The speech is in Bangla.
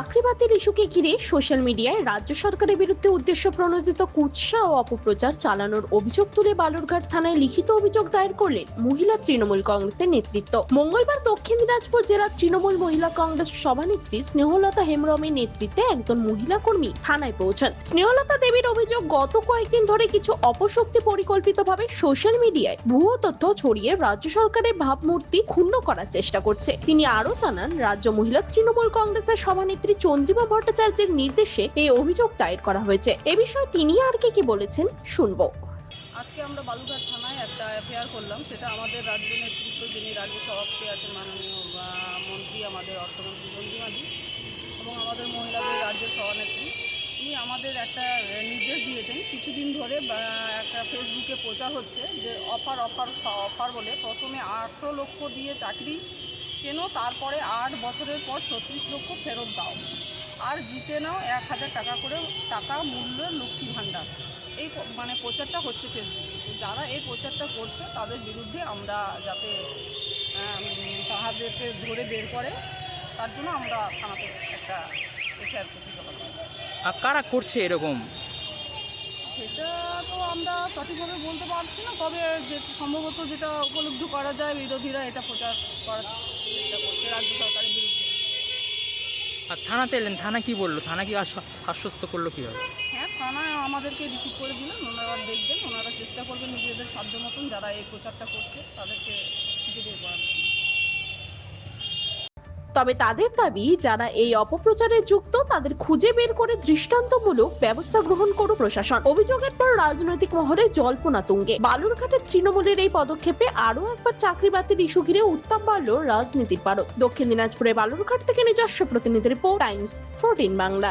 চাকরি বাতিল ইস্যুকে ঘিরে সোশ্যাল মিডিয়ায় রাজ্য সরকারের বিরুদ্ধে উদ্দেশ্য প্রণোদিত কুৎসা ও অপপ্রচার চালানোর অভিযোগ তুলে বালুরঘাট থানায় লিখিত অভিযোগ দায়ের করলেন মহিলা তৃণমূল কংগ্রেসের নেতৃত্ব। মঙ্গলবার দক্ষিণ দিনাজপুর জেলার তৃণমূল মহিলা কংগ্রেস সভানেত্রী স্নেহলতা হেমরমের নেতৃত্বে একজন মহিলা কর্মী থানায় পৌঁছান। স্নেহলতা দেবীর অভিযোগ, গত কয়েকদিন ধরে কিছু অপশক্তি পরিকল্পিতভাবে সোশ্যাল মিডিয়ায় ভুয়ো তথ্য ছড়িয়ে রাজ্য সরকারের ভাবমূর্তি ক্ষুণ্ণ করার চেষ্টা করছে। তিনি আরও জানান, রাজ্য মহিলা তৃণমূল কংগ্রেসের সভানেত্রী চন্দ্রিমা ভট্টাচার্যের নির্দেশে এই অভিযোগ দায়ের করা হয়েছে। এ বিষয়ে তিনি আর কি কি বলেছেন শুনব। আজকে আমরা বালুঘাট থানায় একটা এফআইআর করলাম। সেটা আমাদের রাজ্য নেতৃত্ব, যিনি রাজ্য সভাপতি আছেন মাননীয় মন্ত্রী, আমাদের অর্থমন্ত্রী চন্দ্রিমাদি এবং আমাদের মহিলাদের রাজ্য সভানেত্রী তিনি আমাদের একটা নির্দেশ দিয়েছেন। কিছুদিন ধরে একটা ফেসবুকে প্রচার হচ্ছে যে, অফার অফার অফার বলে প্রথমে আঠেরো লক্ষ দিয়ে চাকরি কেন তারপরে আট বছরের পর ছত্রিশ লক্ষ ফেরত দাও। আর জিতে নাও এক হাজার টাকা করে টাকা মূল্যের লক্ষ্মী ভাণ্ডার। এই মানে প্রচারটা হচ্ছে ফেসবুকে যারা এই প্রচারটা করছে তাদের বিরুদ্ধে আমরা যাতে তাহাদেরকে ধরে বের করে তার জন্য আমরা থানাতে একটা এফআইআর আর কারা করছে এরকম? সেটা তো আমরা সঠিকভাবে বলতে পারছি না তবে যে সম্ভবত যেটা উপলব্ধ করা যায় বিরোধীরা এটা প্রচার করার চেষ্টা করছে রাজ্য সরকারের বিরুদ্ধে। আর থানাতে এলেন থানা কি বলল? থানা কি আশ্বস্ত করল কীভাবে? হ্যাঁ থানা আমাদেরকে রিসিভ করে দিলেন ওনারা দেখবেন ওনারা চেষ্টা করবেন নিজেদের সাধ্য মতন যারা এই প্রচারটা করছে তাদেরকে বের করার। তবে তাদের দাবি, যারা এই অপপ্রচারে যুক্ত, তাদের খুঁজে বের করে দৃষ্টান্তমূলক ব্যবস্থা গ্রহণ করুক প্রশাসন। অভিযোগের পর রাজনৈতিক মহলে জল্পনা তুঙ্গে। বালুরঘাটের তৃণমূলের এই পদক্ষেপে আরও একবার চাকরি বাতিল ইস্যু ঘিরে উত্তাপ বাড়ল রাজনীতির পারক দক্ষিণ দিনাজপুরে বালুরঘাট থেকে নিজস্ব প্রতিনিধি রিপোর্ট, টাইমস ফোরটিন বাংলা।